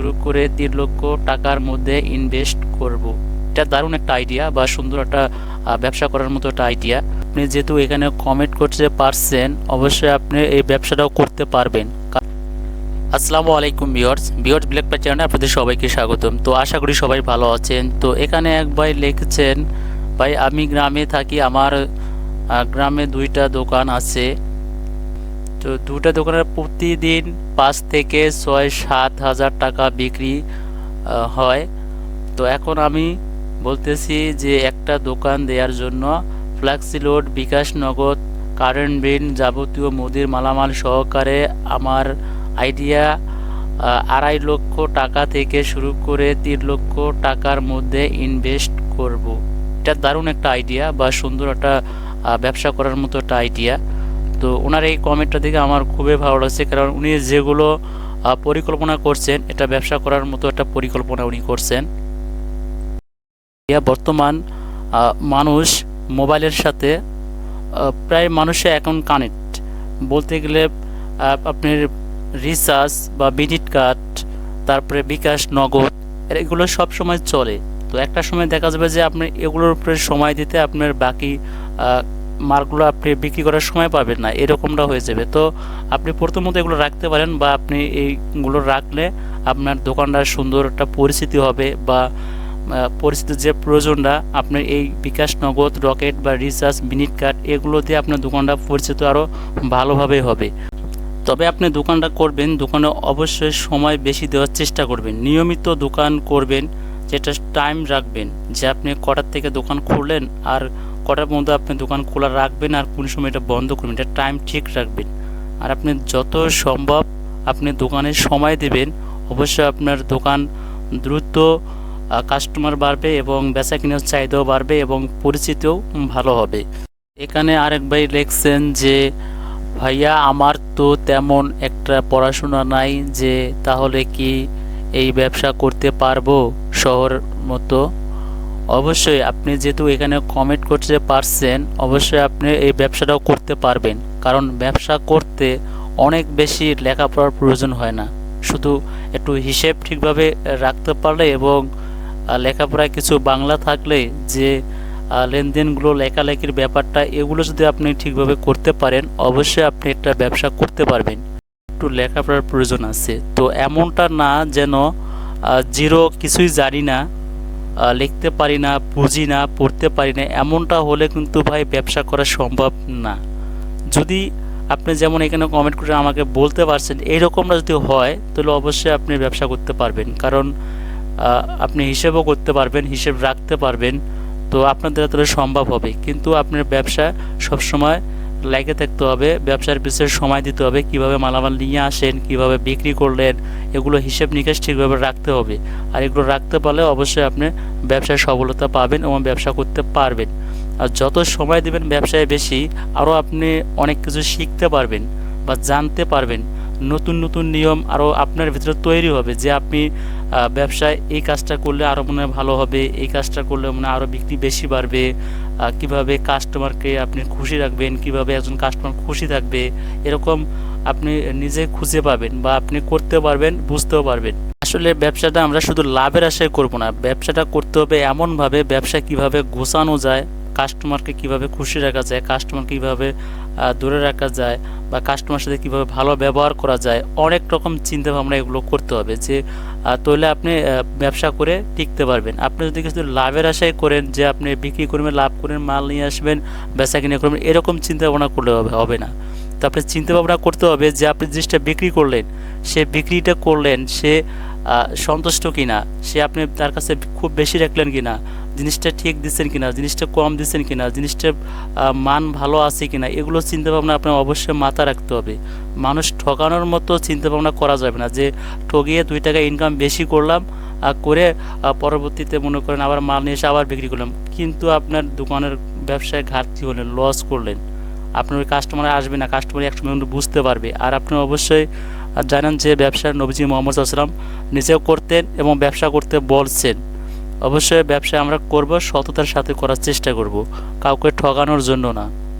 শুরু করে তিন লক্ষ টাকার মধ্যে ইনভেস্ট করব। এটা দারুণ একটা আইডিয়া বা সুন্দর একটা ব্যবসা করার মতো একটা আইডিয়া আপনি যেহেতু এখানে কমেন্ট করতে পারছেন, অবশ্যই আপনি এই ব্যবসাটাও করতে পারবেন। আসসালামু আলাইকুম বিয়ার্স বিয়ার্স ব্ল্যাক প্যাচ চ্যানেলে আপনাদের সবাইকে স্বাগতম। তো আশা করি সবাই ভালো আছেন। তো এখানে এক ভাই লিখেছেন, ভাই, আমি গ্রামে থাকি, আমার গ্রামে দুইটা দোকান আছে। তো দুটা দোকানের প্রতিদিন পাঁচ থেকে ছয়, সাত হাজার টাকা বিক্রি হয় তো এখন আমি বলতেছি যে একটা দোকান দেওয়ার জন্য ফ্ল্যাক্সি লোড বিকাশ নগদ, কারেন্ট বিল যাবতীয় মুদির মালামাল সহকারে আমার আইডিয়া আড়াই লক্ষ টাকা থেকে শুরু করে তিন লক্ষ টাকার মধ্যে ইনভেস্ট করব। এটা দারুণ একটা আইডিয়া বা সুন্দর একটা ব্যবসা করার মতো একটা আইডিয়া তো ওনার এই কমেন্টটা দেখে আমার খুবই ভালো লাগছে, কারণ উনি যেগুলো পরিকল্পনা করছেন, এটা ব্যবসা করার মতো একটা পরিকল্পনা উনি করছেন। ইয়া বর্তমান মানুষ মোবাইলের সাথে প্রায় মানুষে এখন কানেক্ট বলতে গেলে আপনার রিচার্জ বা বিডিট কার্ড তারপরে বিকাশ, নগদ, এগুলো সব সময় চলে। তো একটা সময় দেখা যাবে যে আপনি এগুলোর উপরে সময় দিতে আপনার বাকি মালগুলো আপনি বিক্রি করার সময় পাবেন না, এরকমটা হয়ে যাবে। তো আপনি প্রথমত এগুলো রাখতে পারেন বা আপনি এইগুলো রাখলে আপনার দোকানটার সুন্দর একটা পরিস্থিতি হবে বা পরিস্থিতির যে প্রয়োজনটা আপনার এই বিকাশ নগদ, রকেট বা রিচার্জ, মিনিট কার্ড এগুলো দিয়ে আপনার দোকানটা পরিচিত আরও ভালোভাবে হবে। তবে আপনি দোকানটা করবেন, দোকানে অবশ্যই সময় বেশি দেওয়ার চেষ্টা করবেন। নিয়মিত দোকান করবেন, যেটা টাইম রাখবেন, যে আপনি কটার থেকে দোকান খুললেন আর কটার মধ্যে আপনি দোকান খোলা রাখবেন আর কোন সময় এটা বন্ধ করবেন, এটা টাইম ঠিক রাখবেন। আর আপনি যত সম্ভব আপনি দোকানে সময় দেবেন, অবশ্যই আপনার দোকান দ্রুত কাস্টমার বাড়বে এবং বেচা কেনার চাহিদাও বাড়বে এবং পরিচিতিও ভালো হবে। এখানে আরেক ভাই লিখছেন যে, ভাইয়া, আমার তো তেমন একটা পড়াশোনা নাই যে তাহলে কি এই ব্যবসা করতে পারব শহর মতো? অবশ্যই আপনি যেহেতু এখানে কমেন্ট করতে পারছেন, অবশ্যই আপনি এই ব্যবসাটাও করতে পারবেন। কারণ ব্যবসা করতে অনেক বেশি লেখাপড়ার প্রয়োজন হয় না। শুধু একটু হিসেব ঠিকভাবে রাখতে পারলে এবং লেখাপড়ায় কিছু বাংলা থাকলে যে লেনদেনগুলো, লেখালেখির ব্যাপারটা, এগুলো যদি আপনি ঠিকভাবে করতে পারেন, অবশ্যই আপনি একটা ব্যবসা করতে পারবেন। একটু লেখাপড়ার প্রয়োজন আছে। তো এমনটা না যেন জিরো কিছুই জানি না। লিখতে পারি না, বুঝি না, পড়তে পারি না, এমনটা হলে কিন্তু ভাই ব্যবসা করা সম্ভব না। যদি আপনি যেমন এখানে কমেন্ট করে আমাকে বলতে পারছেন, এইরকমটা যদি হয়, তাহলে অবশ্যই আপনি ব্যবসা করতে পারবেন। কারণ আপনি হিসেবও করতে পারবেন, হিসেব রাখতে পারবেন, তো আপনার দ্বারা তাহলে সম্ভব হবে। কিন্তু আপনার ব্যবসা সবসময় লেগে থাকতে হবে, ব্যবসার পিছনে সময় দিতে হবে, কীভাবে মালামাল নিয়ে আসেন, কীভাবে বিক্রি করলেন, এগুলো হিসেব নিকাশ ঠিকভাবে রাখতে হবে। আর এগুলো রাখতে পারলে অবশ্যই আপনি ব্যবসায় সফলতা পাবেন এবং ব্যবসা করতে পারবেন। আর যত সময় দেবেন ব্যবসায় বেশি, আরও আপনি অনেক কিছু শিখতে পারবেন বা জানতে পারবেন। নতুন নতুন নিয়ম আরও আপনার ভিতরে তৈরি হবে যে আপনি ব্যবসায় এই কাজটা করলে আরও মনে ভালো হবে, এই কাজটা করলে মনে আরও বিক্রি বেশি বাড়বে কীভাবে কাস্টমারকে আপনি খুশি রাখবেন, কীভাবে একজন কাস্টমার খুশি থাকবে, এরকম আপনি নিজে খুঁজে পাবেন বা আপনি করতে পারবেন, বুঝতেও পারবেন। আসলে ব্যবসাটা আমরা শুধু লাভের আশায় করব না, ব্যবসাটা করতে হবে এমনভাবে, ব্যবসা কীভাবে গোছানো যায় কাস্টমারকে কীভাবে খুশি রাখা যায় কাস্টমার কীভাবে দূরে রাখা যায় বা কাস্টমার সাথে কীভাবে ভালো ব্যবহার করা যায়, অনেক রকম চিন্তা ভাবনা এগুলো করতে হবে যে তাহলে আপনি ব্যবসা করে টিকতে পারবেন। আপনি যদি কিছু লাভের আশায় করেন যে, আপনি বিক্রি করবেন লাভ করেন, মাল নিয়ে আসবেন, বেচা কিনে করবেন, এরকম চিন্তা ভাবনা করলে হবে হবে না। তো আপনি চিন্তা ভাবনা করতে হবে যে, আপনি জিনিসটা বিক্রি করলেন, সে বিক্রিটা করলেন, সে সন্তুষ্ট কিনা, সে আপনি তার কাছে খুব বেশি রাখলেন কিনা জিনিসটা ঠিক দিচ্ছেন কিনা জিনিসটা কম দিচ্ছেন কিনা জিনিসটা আহ, মান ভালো আছে কিনা এগুলো চিন্তা ভাবনা আপনার অবশ্যই মাথা রাখতে হবে। মানুষ ঠকানোর মতো চিন্তা ভাবনা করা যাবে না যে ঠকিয়ে দুই টাকা ইনকাম বেশি করলাম করে পরবর্তীতে মনে করেন আবার মাল নিয়ে এসে আবার বিক্রি করলাম। কিন্তু আপনার দোকানের ব্যবসায় ঘাটতি হলেন লস করলেন। আপনার ওই কাস্টমার আসবে না কাস্টমার একসময় বুঝতে পারবে। আর আপনি অবশ্যই জানেন যে ব্যবসা নবীজি মোহাম্মদ আসলাম নিজেও করতেন এবং ব্যবসা করতে বলছেন। অবশ্যই ব্যবসা আমরা করব সততার সাথে করার চেষ্টা করব। কাউকে ঠকানোর জন্য না।